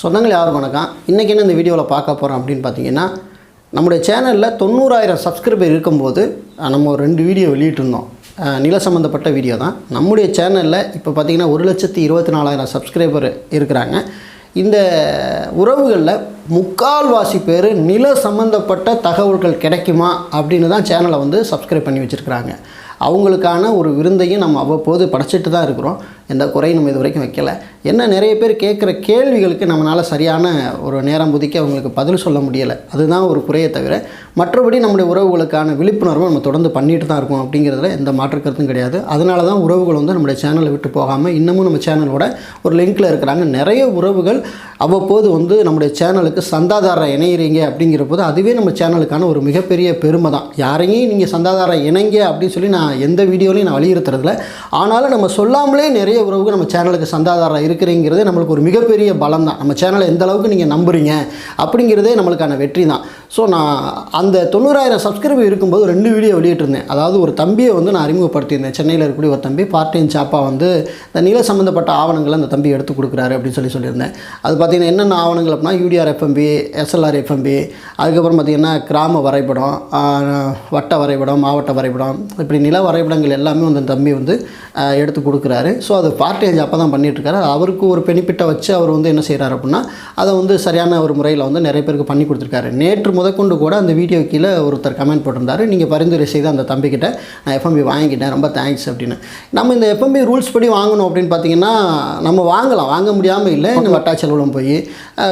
சொந்தங்கள் யாரும் வணக்கம்? இன்றைக்கி என்ன இந்த வீடியோவில் பார்க்க போகிறோம் அப்படின்னு பார்த்தீங்கன்னா நம்முடைய சேனலில் தொண்ணூறாயிரம் சப்ஸ்கிரைபர் இருக்கும்போது நம்ம ஒரு ரெண்டு வீடியோ வெளியிட்டிருந்தோம். நில சம்மந்தப்பட்ட வீடியோ தான். நம்முடைய சேனலில் இப்போ பார்த்தீங்கன்னா ஒரு லட்சத்தி இருபத்தி நாலாயிரம் சப்ஸ்கிரைபர் இருக்கிறாங்க. இந்த உறவுகளில் முக்கால்வாசி பேர் நில சம்மந்தப்பட்ட தகவல்கள் கிடைக்குமா அப்படின்னு தான் சேனலை வந்து சப்ஸ்கிரைப் பண்ணி வச்சுருக்கிறாங்க. அவங்களுக்கான ஒரு விருந்தையும் நம்ம அவ்வப்போது படைச்சிட்டு தான் இருக்கிறோம். எந்த குறையும் நம்ம இது வரைக்கும் வைக்கலை. என்ன நிறைய பேர் கேட்குற கேள்விகளுக்கு நம்மளால் சரியான ஒரு நேரம் ஒதுக்கி அவங்களுக்கு பதில் சொல்ல முடியலை. அதுதான் ஒரு குறையை தவிர மற்றபடி நம்முடைய உறவுகளுக்கான விழிப்புணர்வு நம்ம தொடர்ந்து பண்ணிட்டு தான் இருக்கோம் அப்படிங்கிறதுல எந்த மாற்று கருத்தும் கிடையாது. அதனால தான் உறவுகள் வந்து நம்முடைய சேனலை விட்டு போகாமல் இன்னமும் நம்ம சேனலோட ஒரு லிங்க்கில் இருக்கிறாங்க. நிறைய உறவுகள் அவ்வப்போது வந்து நம்முடைய சேனலுக்கு சந்தாதாரம் இணையிறீங்க அப்படிங்கிற போது அதுவே நம்ம சேனலுக்கான ஒரு மிகப்பெரிய பெருமை தான். யாரையும் நீங்கள் சந்தாதாரம் இணைங்க அப்படின்னு சொல்லி நான் எந்த வீடியோலையும் நான் வலியுறுத்துறதில்ல. ஆனாலும் நம்ம சொல்லாமலே நிறைய உறவுக்கு நம்ம சேனலுக்கு சந்தாதாரம் இருக்கிறீங்கிறது நம்மளுக்கு ஒரு மிகப்பெரிய பலம் தான் நம்ம சேனலை எந்த அளவுக்கு நீங்கள் நம்புறீங்க அப்படிங்கிறதே நம்மளுக்கான வெற்றி தான் ஸோ நான் அந்த தொண்ணூறாயிரம் சப்ஸ்கிரைபர் இருக்கும்போது ரெண்டு வீடியோ வெளியிட்டிருந்தேன். அதாவது ஒரு தம்பியை வந்து நான் அறிமுகப்படுத்தியிருந்தேன். சென்னையில் இருக்கக்கூடிய ஒரு தம்பி பார்ட் டைம் சாப்பா வந்து இந்த நில சம்மந்தப்பட்ட ஆவணங்களை அந்த தம்பி எடுத்து கொடுக்குறாரு அப்படின்னு சொல்லி சொல்லியிருந்தேன். அது பார்த்தீங்கன்னா என்னென்ன ஆவணங்கள் அப்படின்னா யூடிஆர் எஃப்எம்பி எஸ்எல்ஆர் எஃப்எம்பி அதுக்கப்புறம் பார்த்திங்கன்னா கிராம வரைபடம் வட்ட வரைபடம் மாவட்ட வரைபடம் இப்படி நில வரைபடங்கள் எல்லாமே வந்து அந்த தம்பி வந்து எடுத்து கொடுக்குறாரு. ஸோ அது பார்ட் பார்ட்டேஜ் அப்போ தான் பண்ணிகிட்ருக்காரு அவருக்கு ஒரு பெனிஃபிட்டை வச்சு அவர் வந்து என்ன செய்கிறாரு அப்படின்னா அதை வந்து சரியான ஒரு முறையில் வந்து நிறைய பேருக்கு பண்ணி கொடுத்துருக்காரு. நேற்று முதற்கொண்டு கூட அந்த வீடியோ கீழே ஒருத்தர் கமெண்ட் போட்டிருந்தாரு. நீங்கள் பரிந்துரை செய்து அந்த தம்பிக்கிட்ட நான் எஃப்எம்பி வாங்கிக்கிட்டேன் ரொம்ப தேங்க்ஸ் அப்படின்னு. நம்ம இந்த எஃப்எம்பி ரூல்ஸ் படி வாங்கணும் அப்படின்னு பார்த்தீங்கன்னா நம்ம வாங்கலாம். வாங்க முடியாமல் இல்லை. இந்த வட்டாட்சியலுவலம் போய்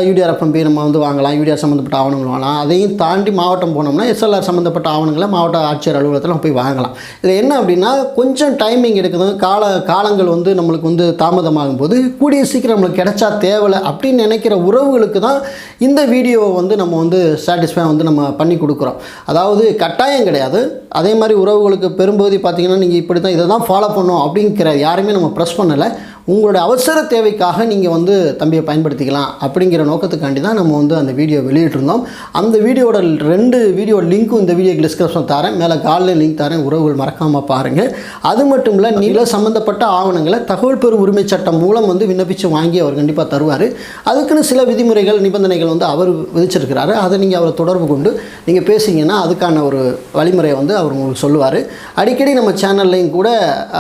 யூடிஆர் எஃப்எம்பி நம்ம வந்து வாங்கலாம். யூடிஆர் சம்மந்தப்பட்ட ஆவணங்கள் வாங்கலாம். அதையும் தாண்டி மாவட்டம் போனோம்னா எஸ்எல்ஆர் சம்மந்தப்பட்ட ஆவணங்களை மாவட்ட ஆட்சியர் அலுவலகத்தில் போய் வாங்கலாம். இதில் என்ன அப்படின்னா கொஞ்சம் டைமிங் எடுக்குது. கால காலங்கள் வந்து நம்ம நம்மளுக்கு வந்து தாமதமாகும் போது கூடிய சீக்கிரம் நம்மளுக்கு கிடைச்சா தேவலை அப்படின்னு நினைக்கிற உறவுகளுக்கு தான் இந்த வீடியோவை வந்து நம்ம வந்து சாட்டிஸ்ஃபை வந்து நம்ம பண்ணி கொடுக்குறோம். அதாவது கட்டாயம் கிடையாது. அதே மாதிரி உறவுகளுக்கு பெரும்பகுதி பார்த்திங்கன்னா நீங்கள் இப்படி தான் இதை தான் ஃபாலோ பண்ணணும் அப்படிங்கிற யாருமே நம்ம ப்ரெஸ் பண்ணலை. உங்களோட அவசர தேவைக்காக நீங்கள் வந்து தம்பியை பயன்படுத்திக்கலாம் அப்படிங்கிற நோக்கத்துக்காண்டி தான் நம்ம வந்து அந்த வீடியோ வெளியிட்டிருந்தோம். அந்த வீடியோட ரெண்டு வீடியோ லிங்க்கும் இந்த வீடியோ டிஸ்கிரிப்ஷன் தரேன். மேலே காலில் லிங்க் தரேன். உறவுகள் மறக்காமல் பாருங்கள் அது மட்டும் இல்லை நில சம்மந்தப்பட்ட ஆவணங்களை தகவல் பெறும் உரிமை சட்டம் மூலம் வந்து விண்ணப்பித்து வாங்கி அவர் கண்டிப்பாக தருவார். அதுக்குன்னு சில விதிமுறைகள் நிபந்தனைகள் வந்து அவர் விதிச்சிருக்கிறாரு. அதை நீங்கள் அவரை தொடர்பு கொண்டு நீங்கள் பேசிங்கன்னா அதுக்கான ஒரு வழிமுறையை வந்து அவர் உங்களுக்கு சொல்லுவார். அடிக்கடி நம்ம சேனல்லையும் கூட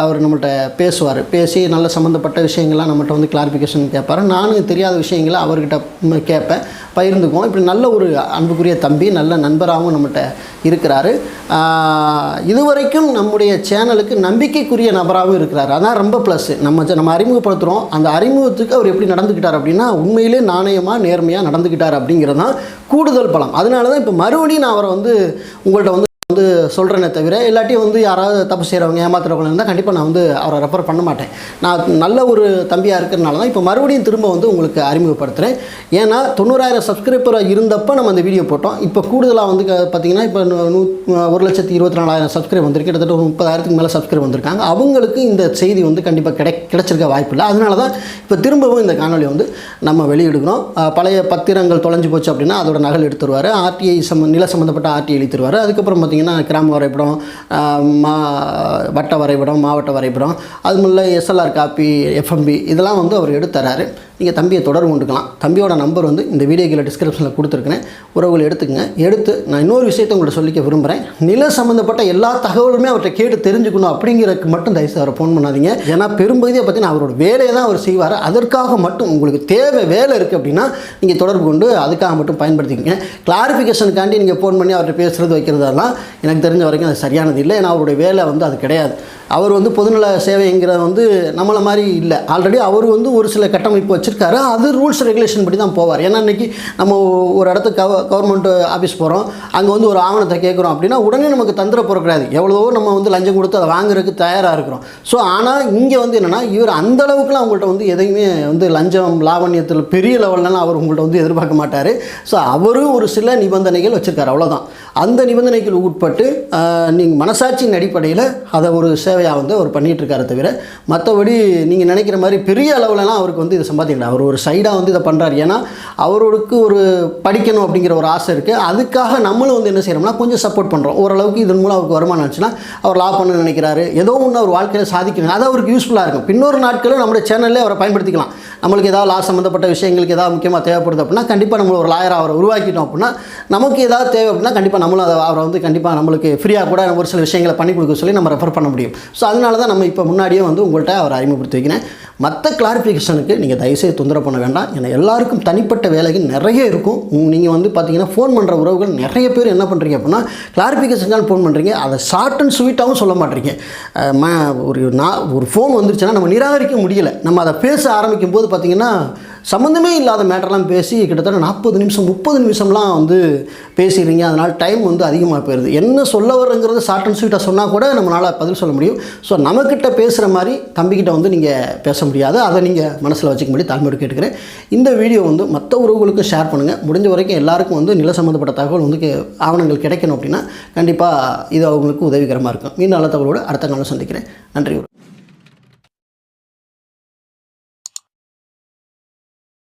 அவர் நம்மள்கிட்ட பேசுவார். பேசி நல்ல சம்மந்தப்பட்ட விஷயங்கள்லாம் நம்மகிட்ட வந்து கிளாரிஃபிகேஷன் கேட்பாரு. நானும் தெரியாத விஷயங்களை அவர்கிட்ட கேட்பேன். பகிர்ந்துக்குவோம். இப்படி நல்ல ஒரு அன்புக்குரிய தம்பி நல்ல நண்பராகவும் நம்மகிட்ட இருக்கிறாரு. இதுவரைக்கும் நம்முடைய சேனலுக்கு நம்பிக்கைக்குரிய நபராகவும் இருக்கிறார். அதான் ரொம்ப ப்ளஸ் நம்ம நம்ம அறிமுகப்படுத்துகிறோம் அந்த அறிமுகத்துக்கு அவர் எப்படி நடந்துக்கிட்டார் அப்படின்னா உண்மையிலே நாணயமாக நேர்மையாக நடந்துக்கிட்டார் அப்படிங்கிறது தான் கூடுதல் பலம். அதனால தான் இப்போ மறுபடியும் நான் அவரை வந்து உங்கள்கிட்ட வந்து வந்து சொல்கிறேனே தவிர இல்லாட்டி வந்து யாராவது தப்பு செய்கிறவங்க ஏமாத்துறவங்க இருந்தால் கண்டிப்பாக நான் வந்து அவரை ரெஃபர் பண்ண மாட்டேன். நான் நல்ல ஒரு தம்பியாக இருக்கிறனால தான் இப்போ மறுபடியும் திரும்ப வந்து உங்களுக்கு அறிமுகப்படுத்துகிறேன் ஏன்னா தொண்ணூறாயிரம் சப்ஸ்கிரைபராக இருந்தப்போ நம்ம அந்த வீடியோ போட்டோம். இப்போ கூடுதலாக வந்து க- பார்த்தீங்கன்னா இப்போ நூ- ஒரு லட்சத்தி இருபத்தி நாலாயிரம் சப்ஸ்கிரைப் வந்திருக்கு கிட்டத்தட்ட ஒரு முப்பதாயிரத்துக்கு மேலே சப்ஸ்கிரைப் வந்திருக்காங்க. அவங்களுக்கு இந்த செய்தி வந்து கண்டிப்பாக கிடை கிடைச்சிருக்க வாய்ப்பு இல்லை. அதனால தான் இப்போ திரும்பவும் இந்த காணொலி வந்து நம்ம வெளியிடுகிறோம். பழைய பத்திரங்கள் தொலைஞ்சு போச்சு அப்படின்னா அதோட நகல் எடுத்துருவார். ஆர்டிஐ சம்ம நில சம்மந்தப்பட்ட ஆர்டிஐ எழுத்துருவார் அதுக்கப்புறம் பார்த்திங்கன்னா கிராம வரைபடம் மா வட்ட வரைபடம் மாவட்ட வரைபடம் அது முல்ல எஸ்எல்ஆர் காப்பி எஃப்எம்பி இதெல்லாம் வந்து அவர் எடுத்துறாரு. நீங்கள் தம்பியை தொடர்பு கொண்டுக்கலாம். தம்பியோட நம்பர் வந்து இந்த வீடியோ கீழே டிஸ்கிரிப்ஷனில் கொடுத்துருக்கேன் உறவுகள் எடுத்துக்கங்க. எடுத்து நான் இன்னொரு விஷயத்தை உங்கள்கிட்ட சொல்லிக்க விரும்புகிறேன் நில சம்மந்தப்பட்ட எல்லா தகவலுமே அவர்கிட்ட கேட்டு தெரிஞ்சுக்கணும் அப்படிங்கிறதுக்கு மட்டும் தயவுசெய்து அவரை ஃபோன் பண்ணாதீங்க. ஏன்னா பெரும்பகுதியை பார்த்தீங்கன்னா அவரோட வேலையை தான் அவர் செய்வார். அதற்காக மட்டும் உங்களுக்கு தேவை வேலை இருக்குது அப்படின்னா நீங்கள் தொடர்பு கொண்டு அதுக்காக மட்டும் பயன்படுத்திக்கங்க. கிளாரிஃபிகேஷனுக்காண்டி நீங்கள் ஃபோன் பண்ணி அவர்கிட்ட பேசுகிறது வைக்கிறதெல்லாம் எனக்கு தெரிஞ்ச வரைக்கும் அது சரியானது இல்லை. ஏன்னா அவருடைய வேலை வந்து அது கிடையாது. அவர் வந்து பொதுநல சேவைங்கிறத வந்து நம்மளை மாதிரி இல்லை. ஆல்ரெடி அவர் வந்து ஒரு சில கட்டமைப்பு வச்சுருக்காரு. அது ரூல்ஸ் ரெகுலேஷன் படி தான் போவார். ஏன்னா இன்றைக்கி நம்ம ஒரு இடத்துக்கு கவ கவர்மெண்ட் ஆஃபீஸ் போகிறோம் அங்கே வந்து ஒரு ஆவணத்தை கேட்குறோம் அப்படின்னா உடனே நமக்கு தந்திர கிடையாது எவ்வளவோ நம்ம வந்து லஞ்சம் கொடுத்து அதை வாங்குறதுக்கு தயாராக இருக்கிறோம். ஸோ ஆனால் இங்கே வந்து என்னென்னா இவர் அந்த அளவுக்குலாம் அவங்கள்ட்ட வந்து எதையுமே வந்து லஞ்சம் லாவண்யத்தில் பெரிய லெவல்லலாம் அவர் உங்கள்கிட்ட வந்து எதிர்பார்க்க மாட்டார். ஸோ அவரும் ஒரு சில நிபந்தனைகள் வச்சுருக்காரு. அவ்வளோதான் அந்த நிபந்தனைகள் உட்பட்டு நீங்கள் மனசாட்சியின் அடிப்படையில் அதை ஒரு சேவையாக வந்து அவர் பண்ணிகிட்ருக்காரு தவிர மற்றபடி நீங்கள் நினைக்கிற மாதிரி பெரிய அளவுலலாம் அவருக்கு வந்து இது சம்பாத்தியம் செய்யல அவர் ஒரு சைடாக வந்து இதை பண்ணுறாரு ஏன்னா அவருக்கு ஒரு படிக்கணும் அப்படிங்கிற ஒரு ஆசை இருக்குது அதுக்காக நம்மளும் வந்து என்ன செய்கிறோம்னா கொஞ்சம் சப்போர்ட் பண்ணுறோம் ஓரளவுக்கு இதன் மூலம் அவருக்கு வருமானம் இருந்துச்சுன்னா அவர் லா பண்ண நினைக்கிறாரு. ஏதோ ஒன்று அவர் வாழ்க்கையில் சாதிக்கணும். அது அவருக்கு யூஸ்ஃபுல்லாக இருக்கும். பின்னொரு நாட்களும் நம்மளுடைய சேனல்லே அவரை பயன்படுத்திக்கலாம். நம்மளுக்கு ஏதாவது லா சம்மந்தப்பட்ட விஷயங்களுக்கு ஏதாவது முக்கியமாக தேவைப்படுது அப்படின்னா கண்டிப்பாக நம்ம ஒரு லாயரை அவரை உருவாக்கிட்டோம் அப்படின்னா நமக்கு ஏதாவது தேவை அப்படின்னா கண்டிப்பாக நம்மளும் அதை அவரை வந்து கண்டிப்பாக நம்மளுக்கு ஃப்ரீயாக கூட ஒரு சில விஷயங்களை பண்ணி கொடுக்க சொல்லி நம்ம ரெஃபர் பண்ண முடியும். ஸோ அதனால தான் நம்ம இப்போ முன்னாடியே வந்து உங்கள்கிட்ட அவரை அறிமுகப்படுத்தி வைக்கிறேன். மற்ற கிளாரிஃபிகேஷனுக்கு நீங்கள் தயவுசெய்து தொந்தரவு பண்ண வேண்டாம். ஏன்னா எல்லாருக்கும் தனிப்பட்ட வேலைகள் நிறைய இருக்கும். நீங்கள் வந்து பார்த்தீங்கன்னா ஃபோன் பண்ணுற உறவுகள் நிறைய பேர் என்ன பண்ணுறீங்க அப்படின்னா கிளாரிஃபிகேஷன் ஃபோன் பண்ணுறீங்க அதை ஷார்ட் அண்ட் ஸ்வீட்டாகவும் சொல்ல மாட்டீங்க. ம- ஒரு நான் ஒரு ஃபோன் வந்துருச்சுன்னா நம்ம நிராகரிக்க முடியலை. நம்ம அதை பேச ஆரம்பிக்கும் போது பார்த்தீங்கன்னா சம்மந்தமே இல்லாத மேட்டர்லாம் பேசி கிட்டத்தட்ட நாற்பது நிமிஷம் முப்பது நிமிஷம்லாம் வந்து பேசிடுறீங்க. அதனால் டைம் வந்து அதிகமாக போயிடுது. என்ன சொல்ல வரங்கிறது ஷார்ட் அண்ட் ஸ்வீட்டாக சொன்னால் கூட நம்மளால் பதில் சொல்ல முடியும். ஸோ நம்மக்கிட்ட பேசுகிற மாதிரி தம்பிக்கிட்ட வந்து நீங்கள் பேச முடியாது. அதை நீங்கள் மனசில் வச்சுக்கும்படி தாழ்மையோடு கேட்டுக்கிறேன். இந்த வீடியோ வந்து மற்ற உறவுகளுக்கும் ஷேர் பண்ணுங்கள் முடிஞ்ச வரைக்கும் எல்லாருக்கும் வந்து நில சம்மந்தப்பட்ட தகவல் வந்து ஆவணங்கள் கிடைக்கணும் அப்படின்னா கண்டிப்பாக இது அவங்களுக்கு உதவிகரமாக இருக்கும். மீண்டும் நல்ல தகவலோடு அடுத்த நாளில் சந்திக்கிறேன். நன்றி.